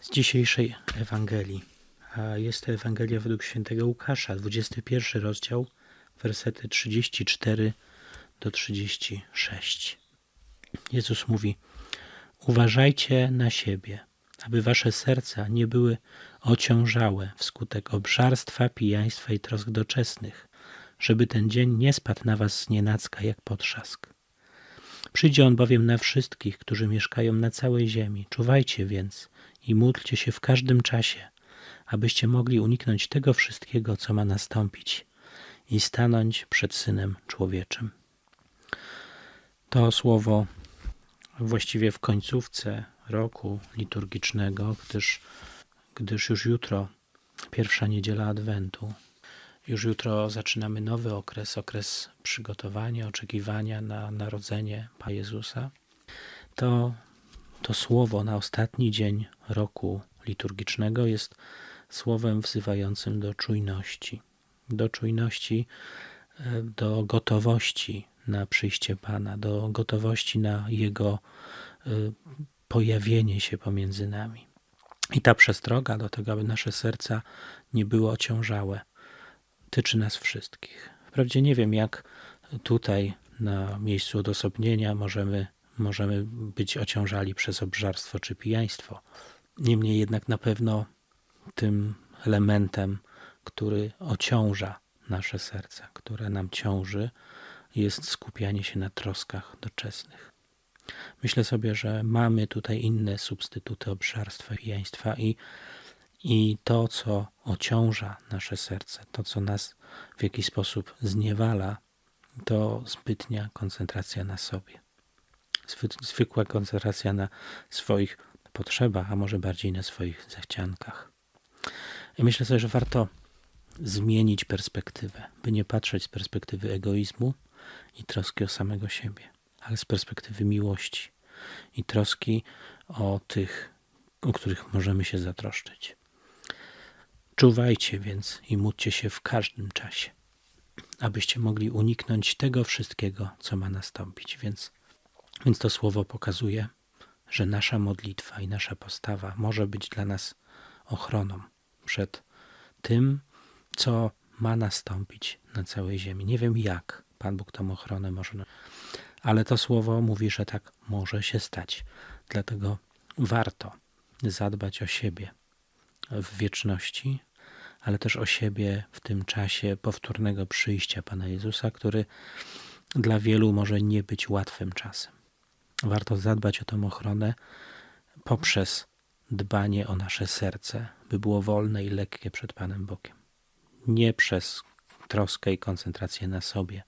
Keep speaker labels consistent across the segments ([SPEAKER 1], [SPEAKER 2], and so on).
[SPEAKER 1] z dzisiejszej Ewangelii. Jest to Ewangelia według świętego Łukasza, 21 rozdział, wersety 34 do 36. Jezus mówi: Uważajcie na siebie, aby wasze serca nie były ociążałe wskutek obżarstwa, pijaństwa i trosk doczesnych, żeby ten dzień nie spadł na was z nienacka jak potrzask. Przyjdzie on bowiem na wszystkich, którzy mieszkają na całej ziemi. Czuwajcie więc i módlcie się w każdym czasie, abyście mogli uniknąć tego wszystkiego, co ma nastąpić i stanąć przed Synem Człowieczym. To słowo właściwie w końcówce roku liturgicznego, gdyż, gdyż już jutro pierwsza niedziela Adwentu. Już jutro zaczynamy nowy okres, okres przygotowania, oczekiwania na narodzenie Pana Jezusa. To, to słowo na ostatni dzień roku liturgicznego jest słowem wzywającym do czujności. Do czujności, e, do gotowości na przyjście Pana, do gotowości na Jego e, pojawienie się pomiędzy nami. I ta przestroga do tego, aby nasze serca nie były ociążałe, tyczy nas wszystkich. Wprawdzie nie wiem, jak tutaj na miejscu odosobnienia możemy, możemy być ociążali przez obżarstwo czy pijaństwo. Niemniej jednak na pewno tym elementem, który ociąża nasze serca, które nam ciąży, jest skupianie się na troskach doczesnych. Myślę sobie, że mamy tutaj inne substytuty obżarstwa, pijaństwa i i to, co ociąża nasze serce, to, co nas w jakiś sposób zniewala, to zbytnia koncentracja na sobie. Zwykła koncentracja na swoich potrzebach, a może bardziej na swoich zachciankach. I myślę sobie, że warto zmienić perspektywę, by nie patrzeć z perspektywy egoizmu i troski o samego siebie, ale z perspektywy miłości i troski o tych, o których możemy się zatroszczyć. Czuwajcie więc i módlcie się w każdym czasie, abyście mogli uniknąć tego wszystkiego, co ma nastąpić. Więc, więc to słowo pokazuje, że nasza modlitwa i nasza postawa może być dla nas ochroną przed tym, co ma nastąpić na całej ziemi. Nie wiem jak Pan Bóg tą ochronę może, ale to słowo mówi, że tak może się stać. Dlatego warto zadbać o siebie w wieczności, ale też o siebie w tym czasie powtórnego przyjścia Pana Jezusa, który dla wielu może nie być łatwym czasem. Warto zadbać o tę ochronę poprzez dbanie o nasze serce, by było wolne i lekkie przed Panem Bogiem. Nie przez troskę i koncentrację na sobie,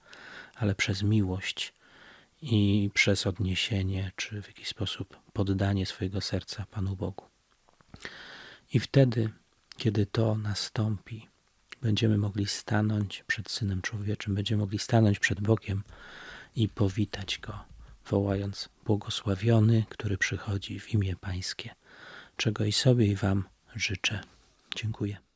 [SPEAKER 1] ale przez miłość i przez odniesienie, czy w jakiś sposób poddanie swojego serca Panu Bogu. I wtedy kiedy to nastąpi, będziemy mogli stanąć przed Synem Człowieczym, będziemy mogli stanąć przed Bogiem i powitać Go, wołając: Błogosławiony, który przychodzi w imię Pańskie, czego i sobie i Wam życzę. Dziękuję.